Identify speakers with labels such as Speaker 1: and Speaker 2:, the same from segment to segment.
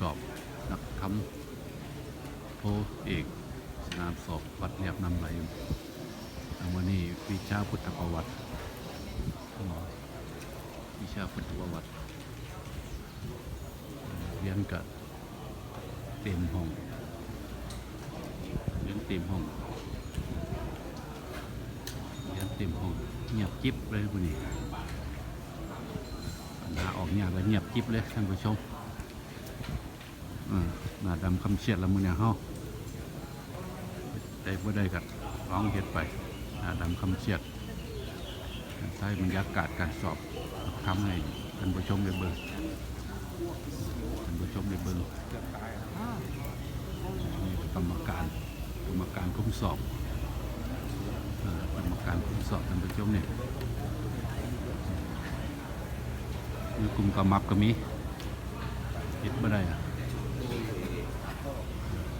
Speaker 1: สอบนักคำโทเอกสนามสอบวัดเรียบนำไหลวันนี้วิชาพุทธประวัติวิชาพุทธประวัติเรียนกับเต็มห้องเรียนเต็มห้องเรียนเต็มห้องเงียบจิ๊บเลยวันนี้ปัญหาออกเงียบเลยเงียบจิ๊บเลยท่านผู้ชม หน้าดำคำเชียดละมือเนี่ยเฮาได้บ่ได้กัร้องเฮ็ดไปหน้าดำคำเชียดใช้บรรยากาศการสอบทำให้ท่านผู้ชมได้เบิ่งท่านผู้ชมได้เบิ่งนี่กรรมการกรรมการคุ้มสอบกรรมการคุ้มสอบท่านผู้ชมเนี่ยมีกลุ่มกำมับก็มีเฮ็ดบ่ได้อะ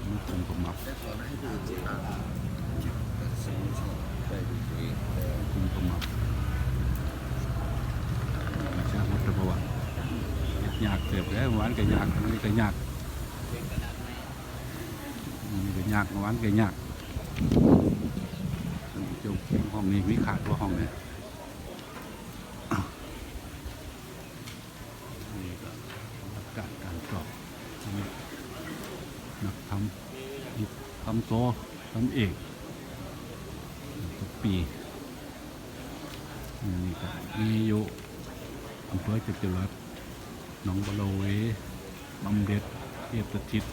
Speaker 1: มีกลุ่มกำมับ
Speaker 2: และสอนให้ดูตามตัดสินชอบได้ด้ว ยตัวเอง
Speaker 1: กลุ่มกำมับวิชาพุทธประวัติเฮ็ดยากเสียบแล้วหวานก็ยากอันก็ยากอันนี้ก็ยากหวานก็ยากท่านผู้ชมห้องนี้มีขาดตัวห้องเนี่ยนี่ก็บรรยากาศการสอบหนักทำนี่ทำโซ ทำเอกทุกปีนี่ก็มีอยู่อำเภอจตุรัสหนองบัวเวบำเด็ดเทียบตะทิศ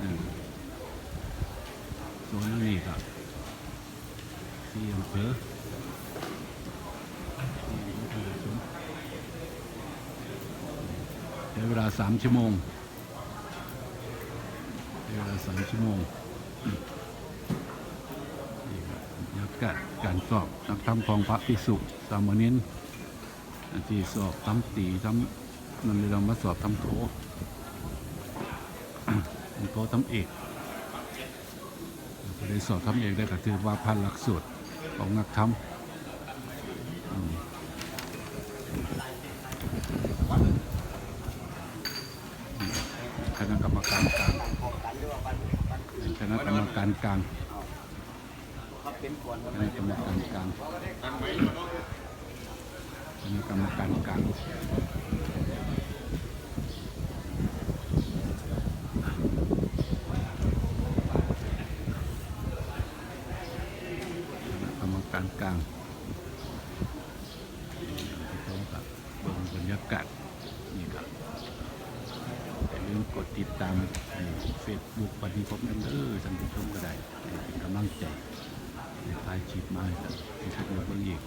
Speaker 1: อืมส่วนนี้ก็ที่อำเภอที่อำเภอใช้เวลาสามชั่วโมงใช้เวลาสามชั่วโมง นี่ครับกาศการสอบนักทำของพระภิกษุสามเณรที่สอบทำตีทำนั่นเลยเรามาสอบทำโททำโททำเอกได้สอบทำเอกได้ก็ถือว่าผ่านหลักสูตรของนักทำอืมคณะกรรมการกลาง ณะกรรมการกลางคณะกรรมการกลางคณะกรรมการกลางกรรมการกลางที่ต้องกับเบิ่งบรรยากาศนี่ครับอย่าลืมกด ติดตามเฟซบุ๊กปฏิภพนั่นเด้อท่านผู้ชมก็ได้เป็นกำลังใจในทายชีพมาให้กันผู้ชมเบิ่งอีก